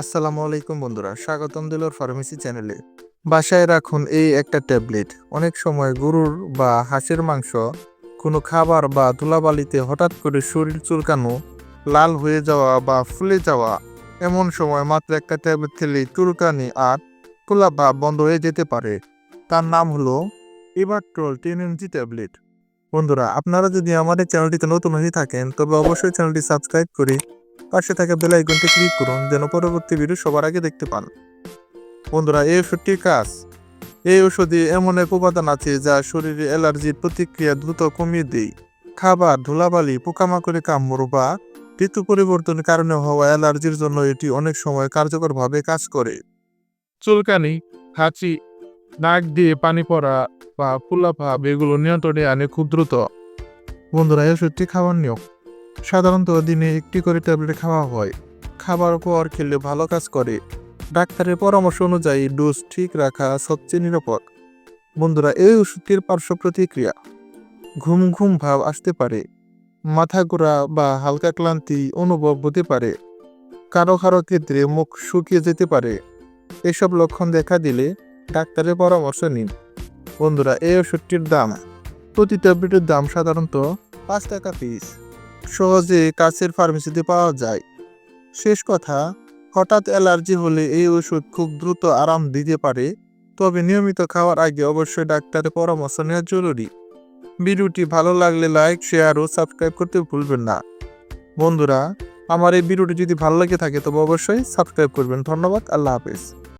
আসসালামু আলাইকুম বন্ধুরা, স্বাগতম দিলোর ফার্মেসি চ্যানেলে। বাসায় রাখুন এই একটা ট্যাবলেট। অনেক সময় গরুর বা হাঁসের মাংস, কোনো খাবার বা ধুলাবালিতে হঠাৎ করে শরীর চুলকানো, লাল হয়ে যাওয়া বা ফুলে যাওয়া, এমন সময় মাত্র একটা ট্যাবলেট খেলে চুলকানি আর ফুলা ভাব বন্ধ হয়ে যেতে পারে। তার নাম হলো ইভারট্রল টেন এমজি ট্যাবলেট। বন্ধুরা, আপনারা যদি আমাদের চ্যানেলটিতে নতুন হয়ে থাকেন, তবে অবশ্যই চ্যানেলটি সাবস্ক্রাইব করে পাশে থাকা বেল আইকনটি ক্লিক করুন যেন পরবর্তী ভিডিও সবার আগে দেখতে পান। বন্ধুরা, এই ওষুধটির কাজ। এই ওষুধে এমন এক উপাদান আছে যা শরীরে অ্যালার্জির প্রতিক্রিয়া দ্রুত কমিয়ে দেয়। খাবার, ধুলাবালি পোকামাকড়ে কামড় বা ঋতু পরিবর্তনের কারণে হওয়া অ্যালার্জির জন্য এটি অনেক সময় কার্যকরভাবে কাজ করে। চুলকানি, হাঁচি, নাক দিয়ে পানি পড়া বা ফুলাভাব এগুলো নিয়ন্ত্রণে আনে খুব দ্রুত। বন্ধুরা, এই ওষুধটি খাওয়ার নিয়ম। সাধারণত দিনে একটি করে ট্যাবলেট খাওয়া হয়। খাবার পর খেলে ভালো কাজ করে। ডাক্তারের পরামর্শ অনুযায়ী ডোজ ঠিক রাখা সবচেয়ে নিরাপদ। বন্ধুরা, এই ওষুধটির পার্শ্ব প্রতিক্রিয়া? ঘুম ঘুম ভাব আসতে পারে। মাথা ঘোরা বা হালকা ক্লান্তি অনুভব হতে পারে। কারও কারও ক্ষেত্রে মুখ শুকিয়ে যেতে পারে। এসব লক্ষণ দেখা দিলে ডাক্তারের পরামর্শ নিন। বন্ধুরা, এই ওষুধটির দাম? প্রতি ট্যাবলেটের দাম সাধারণত পাঁচ টাকা পিস। সহজে কাছের ফার্মেসিতে পাওয়া যায়। শেষ কথা, হঠাৎ অ্যালার্জি হলে এই ওষুধ খুব দ্রুত আরাম দিতে পারে, তবে নিয়মিত খাওয়ার আগে অবশ্যই ডাক্তারের পরামর্শ নেওয়া জরুরি। ভিডিওটি ভালো লাগলে লাইক শেয়ার ও সাবস্ক্রাইব করতে ভুলবেন না। বন্ধুরা, আমার এই ভিডিওটি যদি ভালো লেগে থাকে তবে অবশ্যই সাবস্ক্রাইব করবেন। ধন্যবাদ, আল্লাহ হাফেজ।